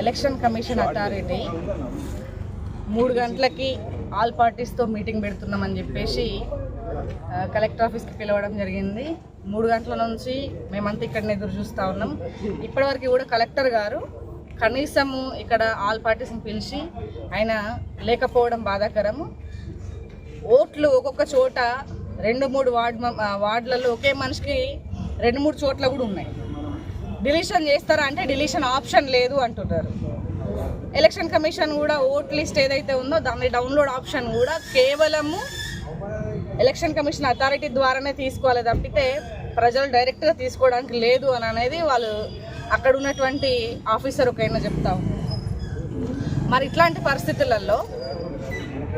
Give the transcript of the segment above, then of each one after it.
Election commission authority మూడు గంటలకి all పార్టీస్తో meeting పెడుతున్నామని చెప్పేసి కలెక్టర్ ఆఫీస్కి పిలవడం జరిగింది. మూడు గంటల నుంచి మేమంతా ఇక్కడ ఎదురు చూస్తూ ఉన్నాం. ఇప్పటివరకు కూడా కలెక్టర్ గారు కనీసము ఇక్కడ ఆల్ పార్టీస్ని పిలిచి ఆయన లేకపోవడం బాధాకరము. ఓట్లు ఒక్కొక్క చోట రెండు మూడు వార్డ్ ఆ, వార్డులలో ఒకే మనిషికి రెండు మూడు చోట్ల కూడా ఉన్నాయి. డిలీషన్ చేస్తారా అంటే డిలీషన్ ఆప్షన్ లేదు అంటున్నారు. ఎలక్షన్ కమిషన్ కూడా ఓట్ లిస్ట్ ఏదైతే ఉందో దాని డౌన్లోడ్ ఆప్షన్ కూడా కేవలము ఎలక్షన్ కమిషన్ అథారిటీ ద్వారానే తీసుకోవాలి తప్పితే ప్రజలు డైరెక్ట్గా తీసుకోవడానికి లేదు అని అనేది వాళ్ళు అక్కడ ఉన్నటువంటి ఆఫీసర్ ఒకైనా చెప్తా మరి ఇట్లాంటి పరిస్థితులలో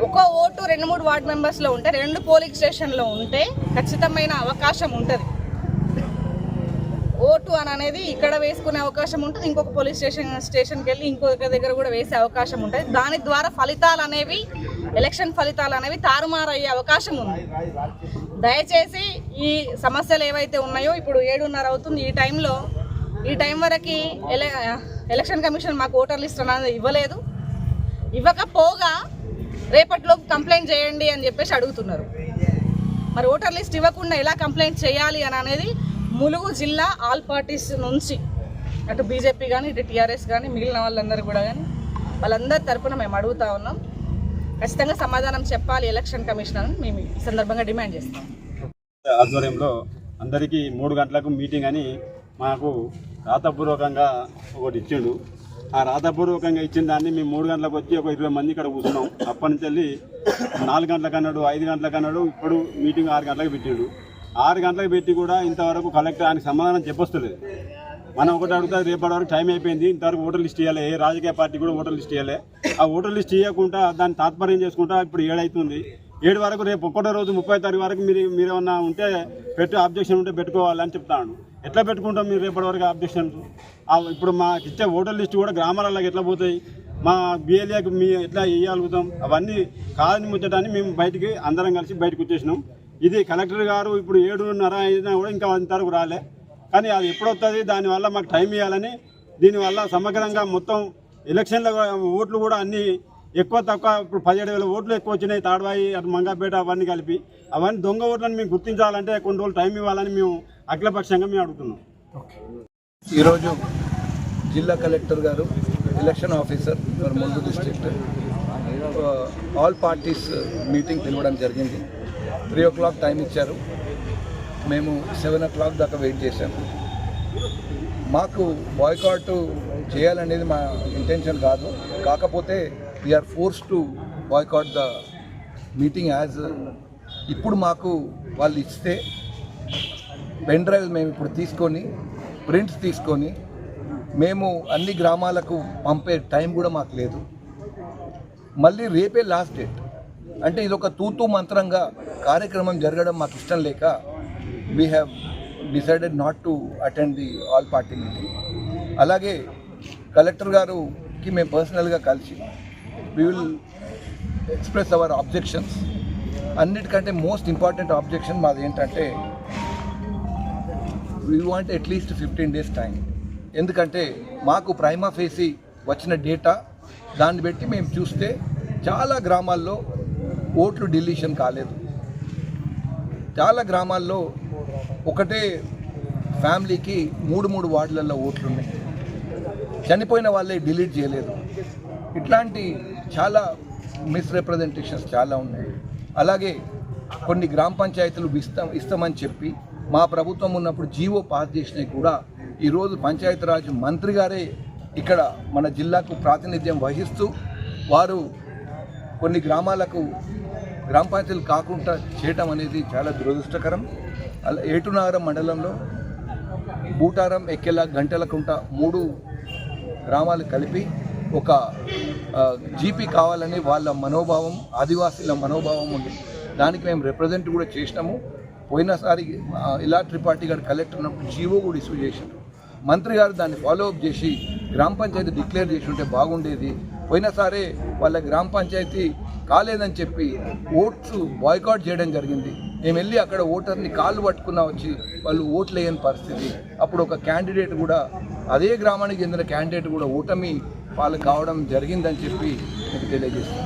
ఒక ఓటు రెండు మూడు వార్డ్ మెంబర్స్లో ఉంటే రెండు పోలింగ్ స్టేషన్లో ఉంటే ఖచ్చితమైన అవకాశం ఉంటుంది. ఓటు అని అనేది ఇక్కడ వేసుకునే అవకాశం ఉంటుంది. ఇంకొక పోలీస్ స్టేషన్ స్టేషన్కి వెళ్ళి ఇంకొక దగ్గర కూడా వేసే అవకాశం ఉంటుంది. దాని ద్వారా ఫలితాలు అనేవి ఎలక్షన్ ఫలితాలు అనేవి తారుమారు అయ్యే అవకాశం ఉంది. దయచేసి ఈ సమస్యలు ఏవైతే ఉన్నాయో ఇప్పుడు ఏడున్నర అవుతుంది ఈ టైంలో. ఈ టైం వరకు ఎల ఎలక్షన్ కమిషన్ మాకు ఓటర్ లిస్ట్ అనేది ఇవ్వలేదు. ఇవ్వకపోగా రేపట్లో కంప్లైంట్ చేయండి అని చెప్పేసి అడుగుతున్నారు. మరి ఓటర్ లిస్ట్ ఇవ్వకుండా ఎలా కంప్లైంట్ చేయాలి అని అనేది ములుగు జిల్లా ఆల్ పార్టీస్ నుంచి అటు బీజేపీ కానీ ఇటు టీఆర్ఎస్ కానీ మిగిలిన వాళ్ళందరూ కూడా కానీ వాళ్ళందరి తరపున మేము అడుగుతా ఉన్నాం. ఖచ్చితంగా సమాధానం చెప్పాలి ఎలక్షన్ కమిషన్ అని మేము ఈ సందర్భంగా డిమాండ్ చేస్తాం. ఆధ్వర్యంలో అందరికీ మూడు గంటలకు మీటింగ్ అని మాకు రాతపూర్వకంగా ఒకటి ఇచ్చిండు. ఆ రాతపూర్వకంగా ఇచ్చిన దాన్ని మేము మూడు గంటలకు వచ్చి ఒక ఇరవై మంది ఇక్కడ కూర్చున్నాం. అప్పటి నుంచి వెళ్ళి నాలుగు గంటలకు అన్నాడు ఐదు గంటలకు అన్నాడు ఇప్పుడు మీటింగ్ ఆరు గంటలకు పెట్టాడు. ఆరు గంటలకు పెట్టి కూడా ఇంతవరకు కలెక్టర్ ఆయనకు సమాధానం చెప్పొస్తలేదు. మనం ఒకటి అడుగుతా రేపటి వరకు టైం అయిపోయింది ఇంతవరకు ఓటర్ లిస్ట్ ఇవ్వాలి ఏ రాజకీయ పార్టీ కూడా ఓటర్ లిస్ట్ ఇవ్వాలి ఆ ఓటర్ లిస్ట్ ఇవ్వకుండా దాన్ని తాత్పర్యం చేసుకుంటా ఇప్పుడు ఏడైతుంది. ఏడు వరకు రేపు ఒక్కటో రోజు ముప్పై తారీఖు వరకు మీరు మీరేమన్నా ఉంటే పెట్టు అబ్జెక్షన్ ఉంటే పెట్టుకోవాలని చెప్తాను. ఎట్లా పెట్టుకుంటాం మీరు రేపటి వరకు అబ్జెక్షన్స్ ఇప్పుడు మాకు ఇచ్చే ఓటర్ లిస్ట్ కూడా గ్రామాలకు ఎట్లా పోతాయి? మా బిఎల్ఏకి మీ ఎట్లా వేయగలుగుతాం అవన్నీ కాదని ముచ్చటాన్ని మేము బయటికి అందరం కలిసి బయటకు వచ్చేసినాం. ఇది కలెక్టర్ గారు ఇప్పుడు ఏడున్నర అయినా కూడా ఇంకా అంతవరకు రాలే. కానీ అది ఎప్పుడొస్తుంది దానివల్ల మాకు టైం ఇవ్వాలని దీనివల్ల సమగ్రంగా మొత్తం ఎలక్షన్ల ఓట్లు కూడా అన్నీ ఎక్కువ తక్కువ ఇప్పుడు పదిహేడు వేల ఓట్లు ఎక్కువ వచ్చినాయి తాడవాయి అటు మంగాపేట అవన్నీ కలిపి. అవన్నీ దొంగ ఓట్లను మేము గుర్తించాలంటే కొన్ని రోజులు టైం ఇవ్వాలని మేము అఖిలపక్షంగా మేము అడుగుతున్నాం. ఈరోజు జిల్లా కలెక్టర్ గారు election officer for district. All parties meeting పిలవడం జరిగింది. త్రీ ఓ క్లాక్ టైం ఇచ్చారు. మేము సెవెన్ ఓ క్లాక్ దాకా వెయిట్ చేశాము. మాకు బాయ్కాట్ చేయాలనేది మా ఇంటెన్షన్ కాదు. కాకపోతే we are forced to boycott the meeting as ఇప్పుడు మాకు వాళ్ళు ఇస్తే పెన్ డ్రైవ్ మేము ఇప్పుడు తీసుకొని ప్రింట్స్ తీసుకొని మేము అన్ని గ్రామాలకు పంపే టైం కూడా మాకు లేదు. మళ్ళీ రేపే లాస్ట్ డేట్ అంటే ఇది ఒక తూతూ మంత్రంగా కార్యక్రమం జరగడం మాకు ఇష్టం లేక we have decided not to attend the all party meeting అలాగే కలెక్టర్ గారుకి మేము పర్సనల్గా కలిసి we will express our objections అన్నిటికంటే మోస్ట్ ఇంపార్టెంట్ ఆబ్జెక్షన్ మాది ఏంటంటే we want at least fifteen days time ఎందుకంటే మాకు ప్రైమా ఫేసి వచ్చిన డేటా దాన్ని బట్టి మేము చూస్తే చాలా గ్రామాల్లో ఓట్లు డిలీషన్ కాలేదు. చాలా గ్రామాల్లో ఒకటే ఫ్యామిలీకి మూడు మూడు వార్డులలో ఓట్లు ఉన్నాయి చనిపోయిన వాళ్ళే డిలీట్ చేయలేదు. ఇట్లాంటి చాలా మిస్రిప్రజెంటేషన్స్ చాలా ఉన్నాయి. అలాగే కొన్ని గ్రామ పంచాయతీలు ఇస్తాం ఇస్తామని చెప్పి మా ప్రభుత్వం ఉన్నప్పుడు జీవో పాస్ చేసినవి కూడా ఈరోజు పంచాయతీరాజ్ మంత్రి గారే ఇక్కడ మన జిల్లాకు ప్రాతినిధ్యం వహిస్తూ వారు కొన్ని గ్రామాలకు గ్రామ పంచాయతీలు కాకుండా చేయటం అనేది చాలా దురదృష్టకరం. అలా ఏటునాగరం మండలంలో బూటారం ఎక్కెల గంటలకుంట మూడు గ్రామాలు కలిపి ఒక జీపీ కావాలని వాళ్ళ మనోభావం ఆదివాసీల మనోభావం ఉంది. దానికి మేము రిప్రజెంట్ కూడా చేసినాము. పోయినసారి ఇలా త్రిపాఠి గారు కలెక్టర్ ఉన్నప్పుడు జీవో కూడా ఇష్యూ చేశారు మంత్రి గారు దాన్ని ఫాలో అప్ చేసి గ్రామ పంచాయతీ డిక్లేర్ చేసి ఉంటే బాగుండేది. పోయినసారే వాళ్ళ గ్రామ పంచాయతీ కాలేదని చెప్పి ఓట్స్ బాయ్కాట్ చేయడం జరిగింది. మేము వెళ్ళి అక్కడ ఓటర్ని కాళ్ళు పట్టుకున్నా వచ్చి వాళ్ళు ఓట్లు వేయని పరిస్థితి. అప్పుడు ఒక క్యాండిడేట్ కూడా అదే గ్రామానికి చెందిన క్యాండిడేట్ కూడా ఓటమి వాళ్ళు కావడం జరిగిందని చెప్పి మీకు తెలియజేస్తాను